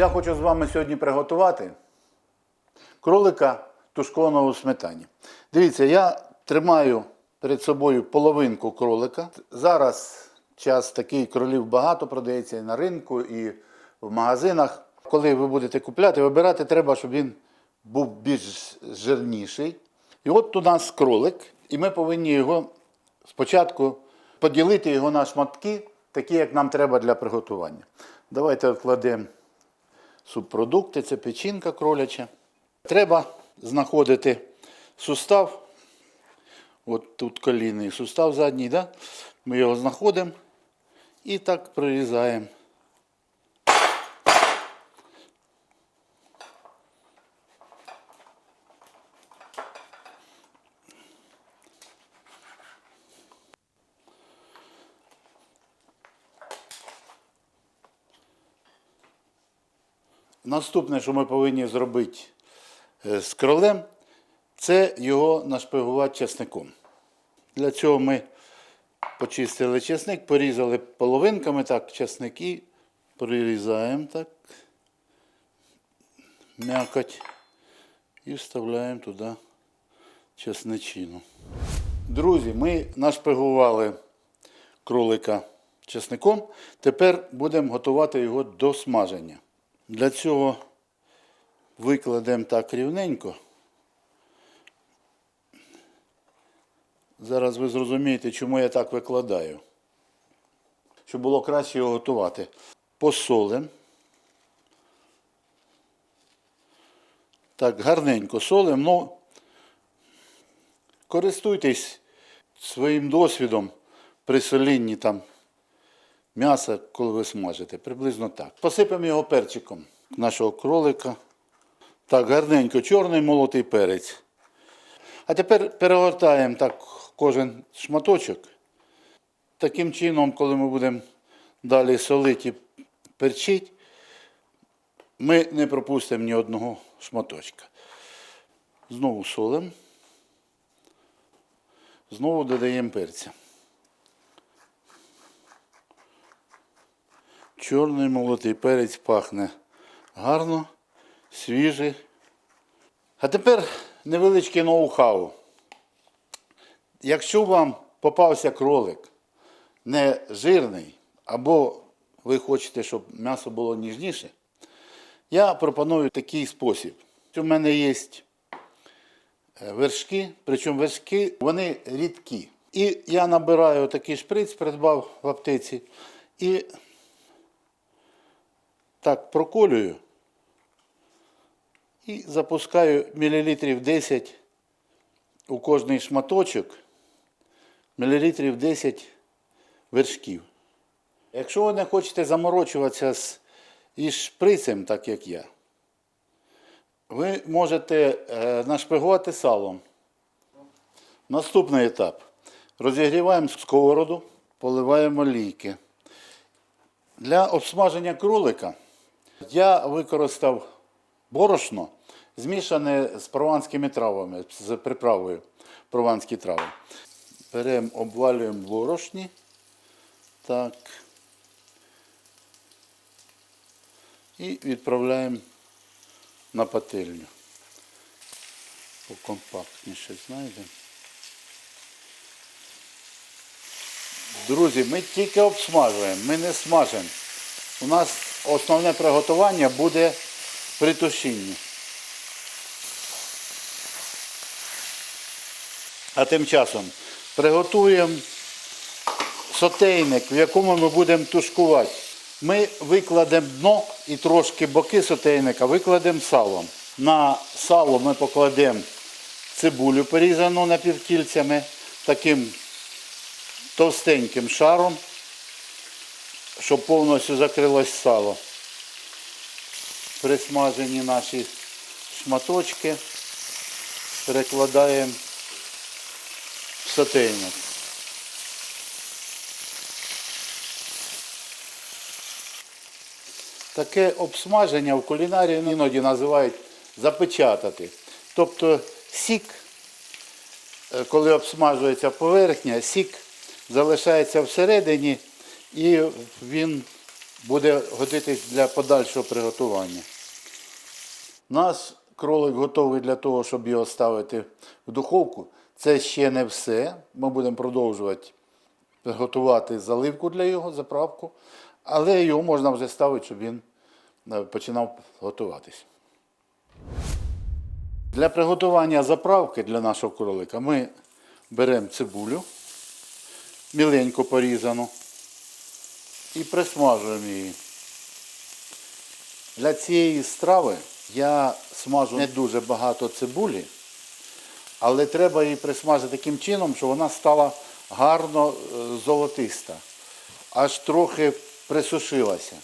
Я хочу з вами сьогодні приготувати кролика тушкованого у сметані. Дивіться, я тримаю перед собою половинку кролика. Зараз час такий кролів багато продається і на ринку, і в магазинах. Коли ви будете купляти, вибирати треба, щоб він був більш жирніший. І от у нас кролик, і ми повинні його спочатку поділити його на шматки, такі, як нам треба для приготування. Давайте вкладемо субпродукти, це печінка кроляча. Треба знаходити сустав. От тут колінний сустав задній, да? ми його знаходимо і так прорізаємо. Наступне, що ми повинні зробити е, з кролем, це його нашпигувати чесником. Для цього ми почистили чесник, порізали половинками так чесник і прирізаємо так м'якоть і вставляємо туди чесничину. Друзі, ми нашпигували кролика чесником. Тепер будемо готувати його до смаження. Для цього викладемо так рівненько. Зараз ви зрозумієте, чому я так викладаю. Щоб було краще його готувати. Посолимо. Так, гарненько солимо. Ну, користуйтесь своїм досвідом при солінні там м'яса, коли ви смажите. Приблизно так. Посипемо його перчиком нашого кролика. Так, гарненько, чорний молотий перець. А тепер перегортаємо так кожен шматочок. Таким чином, коли ми будемо далі солити і перчити, ми не пропустимо ні одного шматочка. Знову солимо. Знову додаємо перця. Чорний молотий перець пахне гарно, свіжий. А тепер невеличкий ноу-хау. Якщо вам попався кролик не жирний, або ви хочете, щоб м'ясо було ніжніше, я пропоную такий спосіб. У мене є вершки, причому вершки вони рідкі. І я набираю такий шприц, придбав в аптеці, і так проколюю і запускаю мілілітрів 10 у кожний шматочок, мілілітрів 10 вершків. Якщо ви не хочете заморочуватися з із шприцем, так як я, ви можете е, нашпигувати салом. Наступний етап. Розігріваємо сковороду, поливаємо олійки. Для обсмаження кролика я використав борошно, змішане з прованськими травами, з приправою прованські трави. Беремо, обвалюємо борошні. Так. І відправляємо на пательню. Покомпактніше знайдемо. Друзі, ми тільки обсмажуємо, ми не смажимо. У нас основне приготування буде при тушінні. А тим часом приготуємо сотейник, в якому ми будемо тушкувати. Ми викладемо дно і трошки боки сотейника викладемо салом. На сало ми покладемо цибулю порізану напівкільцями, таким товстеньким шаром, щоб повністю закрилось сало. Присмажені наші шматочки перекладаємо в сотейник. Таке обсмаження в кулінарії іноді називають запечатати. Тобто сік, е, коли обсмажується поверхня, сік залишається всередині і він буде годитись для подальшого приготування. Наш кролик готовий для того, щоб його ставити в духовку. Це ще не все. Ми будемо продовжувати готувати заливку для його, заправку, але його можна вже ставити, щоб він е, починав готуватись. Для приготування заправки для нашого кролика ми беремо цибулю, міленько порізану, і присмажуємо її. Для цієї страви я смажу не дуже багато цибулі, але треба її присмажити таким чином, щоб вона стала гарно е, золотиста, аж трохи присушилася.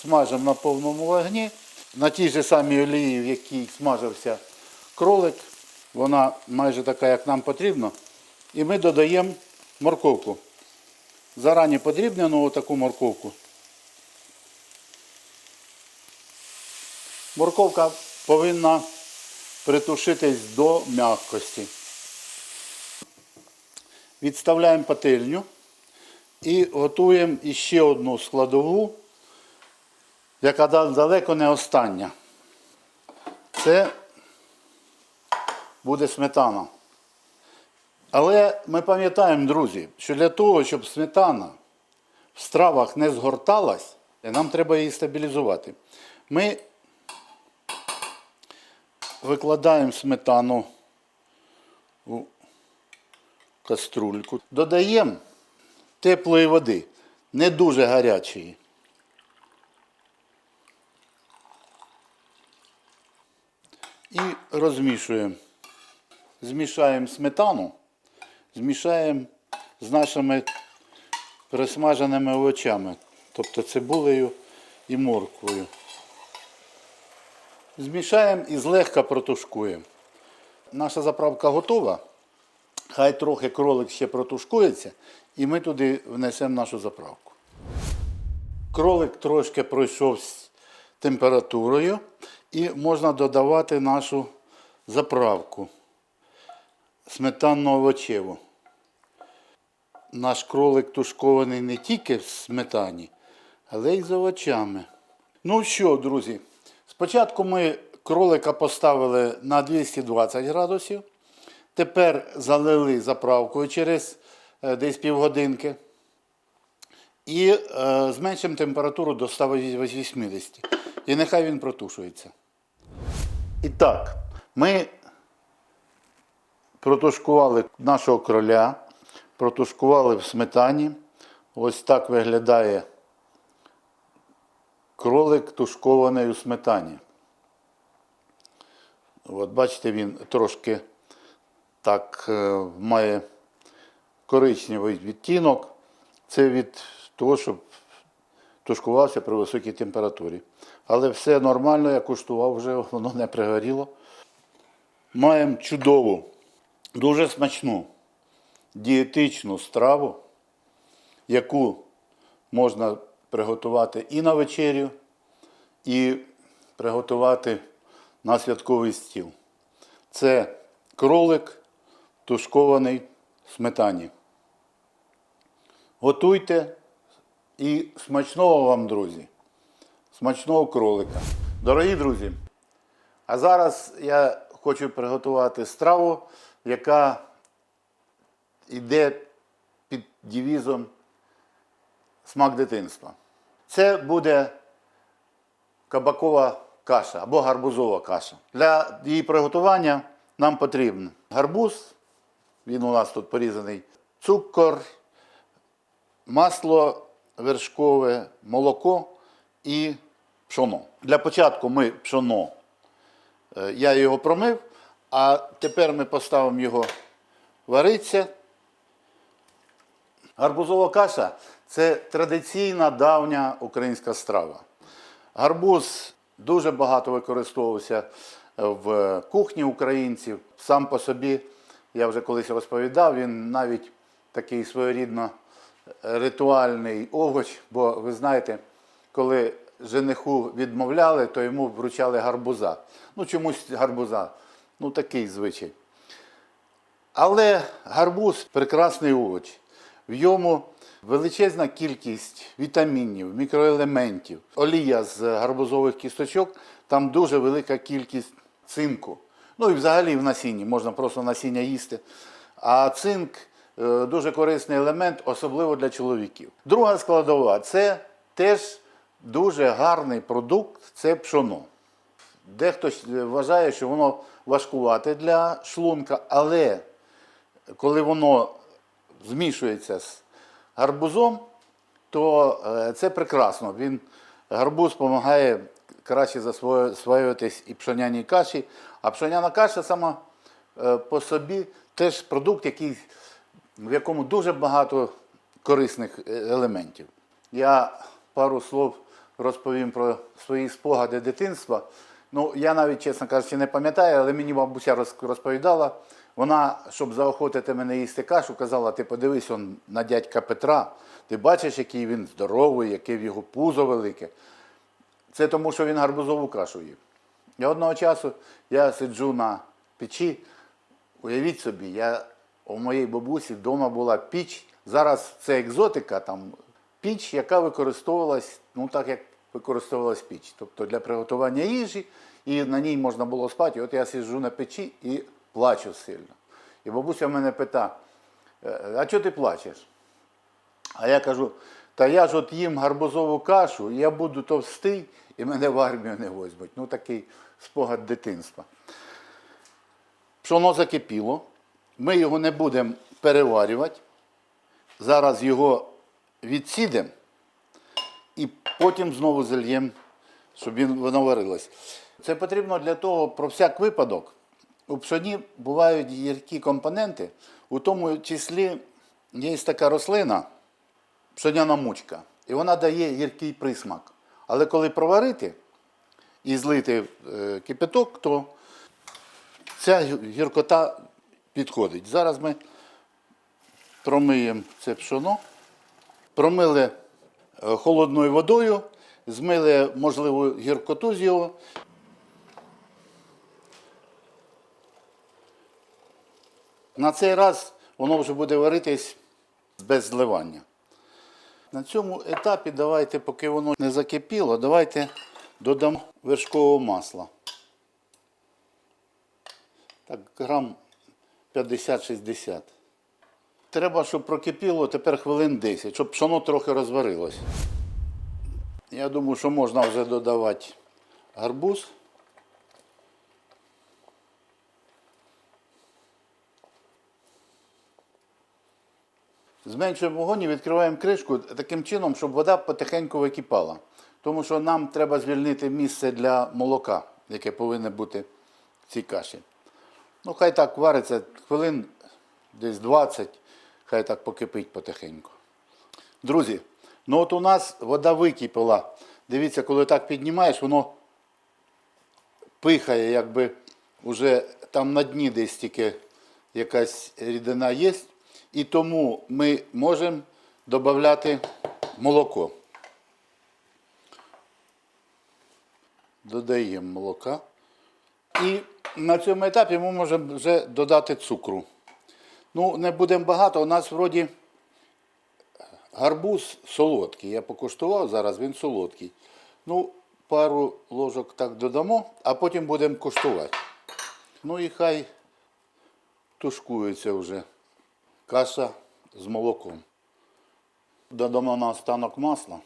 Смажимо на повному вогні. На тій же самій олії, в якій смажився кролик, вона майже така, як нам потрібно. І ми додаємо морковку. Зарані подрібнену таку морковку. Морковка повинна притушитись до м'якості. Відставляємо пательню і готуємо іще одну складову, яка да- далеко не остання. Це буде сметана. Але ми пам'ятаємо, друзі, що для того, щоб сметана в стравах не згорталась, нам треба її стабілізувати. Ми викладаємо сметану у каструльку, додаємо теплої води, не дуже гарячої. І розмішуємо. Змішаємо сметану, змішаємо з нашими пересмаженими овочами, тобто цибулею і морквою. Змішаємо і злегка протушкуємо. Наша заправка готова. Хай трохи кролик ще протушкується, і ми туди внесемо нашу заправку. Кролик трошки пройшов з температурою і можна додавати нашу заправку сметанно овочеву. Наш кролик тушкований не тільки в сметані, але й з овочами. Ну що, друзі, спочатку ми кролика поставили на 220 градусів. Тепер залили заправкою через е, десь півгодинки. І е, зменшимо температуру до 180. І нехай він протушується. І так, ми протушкували нашого кроля, протушкували в сметані. Ось так виглядає кролик тушкований у сметані. От бачите, він трошки так е, має коричневий відтінок. Це від того, щоб тушкувався при високій температурі. Але все нормально, я куштував вже, воно не пригоріло. Маємо чудову, дуже смачну, дієтичну страву, яку можна приготувати і на вечерю, і приготувати на святковий стіл. Це кролик тушкований в сметані. Готуйте і смачного вам, друзі. Смачного кролика. Дорогі друзі, а зараз я хочу приготувати страву, яка йде під девізом смак дитинства. Це буде кабакова каша або гарбузова каша. Для її приготування нам потрібен гарбуз, він у нас тут порізаний, цукор, масло вершкове, молоко і пшоно. Для початку ми пшоно, е, я його промив, а тепер ми поставимо його варитися. Гарбузова каша це традиційна давня українська страва. Гарбуз дуже багато використовувався в кухні українців. Сам по собі, я вже колись розповідав, він навіть такий своєрідно ритуальний овоч, бо ви знаєте, коли жениху відмовляли, то йому вручали гарбуза. Ну, чомусь гарбуза. Ну, такий звичай. Але гарбуз прекрасний овоч. В йому Величезна кількість вітамінів, мікроелементів, олія з гарбузових кісточок, там дуже велика кількість цинку. Ну і взагалі в насінні, можна просто насіння їсти. А цинк е, дуже корисний елемент, особливо для чоловіків. Друга складова це теж дуже гарний продукт це пшоно. Дехто вважає, що воно важкувате для шлунка, але коли воно змішується з гарбузом, то е, це прекрасно. Він, гарбуз допомагає краще засвоюватись і пшоняній каші. А пшоняна каша сама е, по собі теж продукт, який, в якому дуже багато корисних е, елементів. Я пару слов розповім про свої спогади дитинства. Ну, я навіть, чесно кажучи, не пам'ятаю, але мені бабуся розповідала. Вона, щоб заохотити мене їсти кашу, казала: ти подивись он на дядька Петра, ти бачиш, який він здоровий, яке в його пузо велике. Це тому, що він гарбузову кашу їв. І одного часу я сиджу на печі, уявіть собі, я у моїй бабусі вдома була піч. Зараз це екзотика, там піч, яка використовувалась, ну так як використовувалась піч. Тобто для приготування їжі, і на ній можна було спати. От я сиджу на печі і плачу сильно. І бабуся мене пита, «Е, а чого ти плачеш? А я кажу, та я ж от їм гарбузову кашу, я буду товстий, і мене в армію не возьмуть. Ну такий спогад дитинства. Пшоно закипіло. Ми його не будемо переварювати. Зараз його відсідемо і потім знову зальємо, щоб він, воно варилось. Це потрібно для того, про всяк випадок. У пшоні бувають гіркі компоненти, у тому числі є така рослина, пшоняна мучка, і вона дає гіркий присмак. Але коли проварити і злити е, кипяток, то ця гіркота підходить. Зараз ми промиємо це пшоно, промили холодною водою, змили, можливо, гіркоту з його. На цей раз воно вже буде варитись без зливання. На цьому етапі давайте, поки воно не закипіло, давайте додамо вершкового масла. Так, грам 50-60. Треба, щоб прокипіло тепер хвилин 10, щоб пшоно трохи розварилось. Я думаю, що можна вже додавати гарбуз. Зменшуємо вогонь і відкриваємо кришку таким чином, щоб вода потихеньку википала. Тому що нам треба звільнити місце для молока, яке повинно бути в цій каші. Ну, хай так вариться хвилин десь 20, хай так покипить потихеньку. Друзі, ну от у нас вода википіла. Дивіться, коли так піднімаєш, воно пихає, якби вже там на дні десь тільки якась рідина є. І тому ми можемо додати молоко. Додаємо молока. І на цьому етапі ми можемо вже додати цукру. Ну, не будемо багато, у нас вроді гарбуз солодкий. Я покуштував, зараз він солодкий. Ну, пару ложок так додамо, а потім будемо куштувати. Ну і хай тушкується вже каша з молоком. Додамо на останок масла.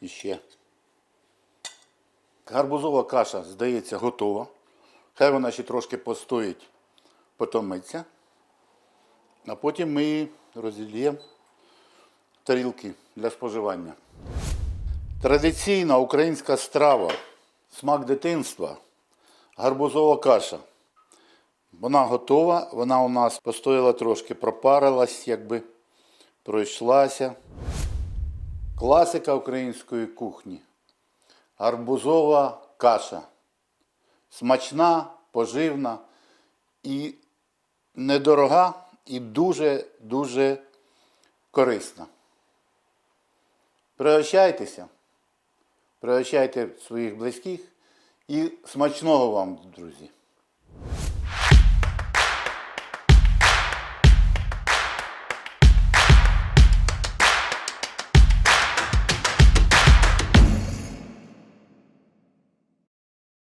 І ще. Гарбузова каша, здається, готова. Хай вона ще трошки постоїть, потомиться. А потім ми її тарілки для споживання. Традиційна українська страва, смак дитинства, гарбузова каша. Вона готова, вона у нас постояла трошки, пропарилась, якби пройшлася. Класика української кухні. Гарбузова каша. Смачна, поживна і недорога, і дуже-дуже корисна. Пригощайтеся, пригощайте своїх близьких і смачного вам, друзі!